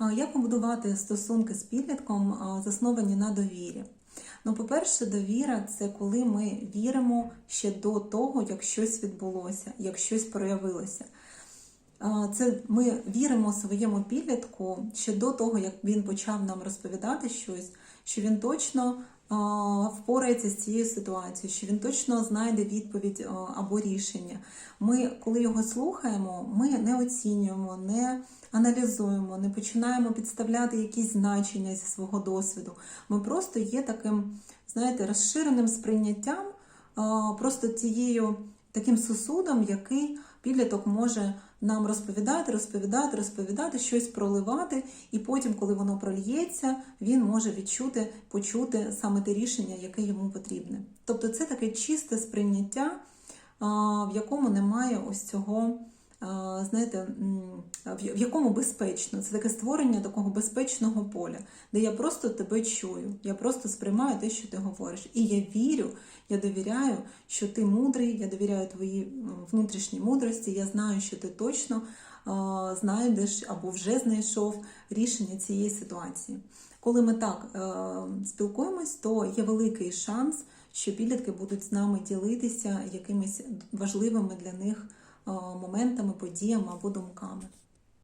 Як побудувати стосунки з підлітком, засновані на довірі? Ну, по-перше, довіра це коли ми віримо ще до того, як щось відбулося, як щось проявилося. Це ми віримо своєму підлітку ще до того, як він почав нам розповідати щось, що він точно впорається з цією ситуацією, що він точно знайде відповідь або рішення. Ми, коли його слухаємо, ми не оцінюємо, не аналізуємо, не починаємо підставляти якісь значення зі свого досвіду. Ми просто є таким, знаєте, розширеним сприйняттям, просто тією таким сосудом, який підліток може нам розповідати, розповідати, розповідати, щось проливати, і потім, коли воно прольється, він може відчути, почути саме те рішення, яке йому потрібне. Тобто це таке чисте сприйняття, в якому немає ось цього. Знаєте, в якому безпечно, це таке створення такого безпечного поля, де я просто тебе чую, я просто сприймаю те, що ти говориш. І я вірю, я довіряю, що ти мудрий, я довіряю твоїй внутрішній мудрості. Я знаю, що ти точно знайдеш або вже знайшов рішення цієї ситуації. Коли ми так е, спілкуємось, то є великий шанс, що підлітки будуть з нами ділитися якимись важливими для них моментами, подіями або думками.